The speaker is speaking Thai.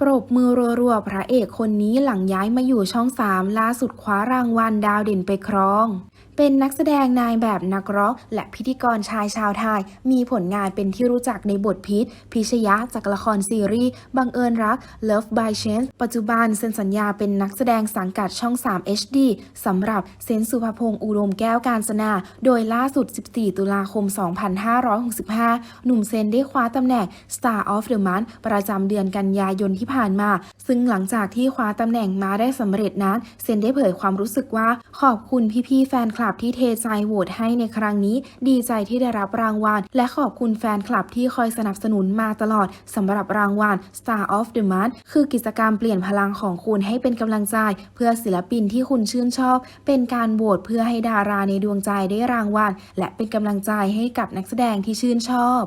ปรบมือรัวๆ พระเอกคนนี้หลังย้ายมาอยู่ช่อง 3 ล่าสุดคว้ารางวัลดาวเด่นไปครอง เป็นนักแสดงนายแบบนักร้องและพิธีกรชายชาวไทย มีผลงานเป็นที่รู้จักในบทพิษพิชยะจากละครซีรีส์บังเอิญรัก Love by Chance ปัจจุบันเซ็นสัญญาเป็นนักแสดงสังกัดช่อง 3 HD สำหรับเซนสุภพงษ์อุดมแก้วการสนา โดยล่าสุด 14 ตุลาคม 2565 หนุ่มเซนได้คว้าตำแหน่ง Star of the Month ประจำเดือนกันยายนที่ผ่านมา ซึ่งหลังจากที่คว้าตำแหน่งมาได้สำเร็จนั้น เซนได้เผยความรู้สึกว่าขอบคุณพี่ๆแฟนคลับลับที่เทใจโหวตให้ในครั้งนี้ ดีใจที่ได้รับรางวัล และขอบคุณแฟนคลับที่คอยสนับสนุนมาตลอดสำหรับรางวัล Star of the Month คือกิจกรรมเปลี่ยนพลังของคุณให้เป็นกำลังใจ เพื่อศิลปินที่คุณชื่นชอบ เป็นการโหวตเพื่อให้ดาราในดวงใจได้รางวัล และเป็นกำลังใจให้กับนักแสดงที่ชื่นชอบ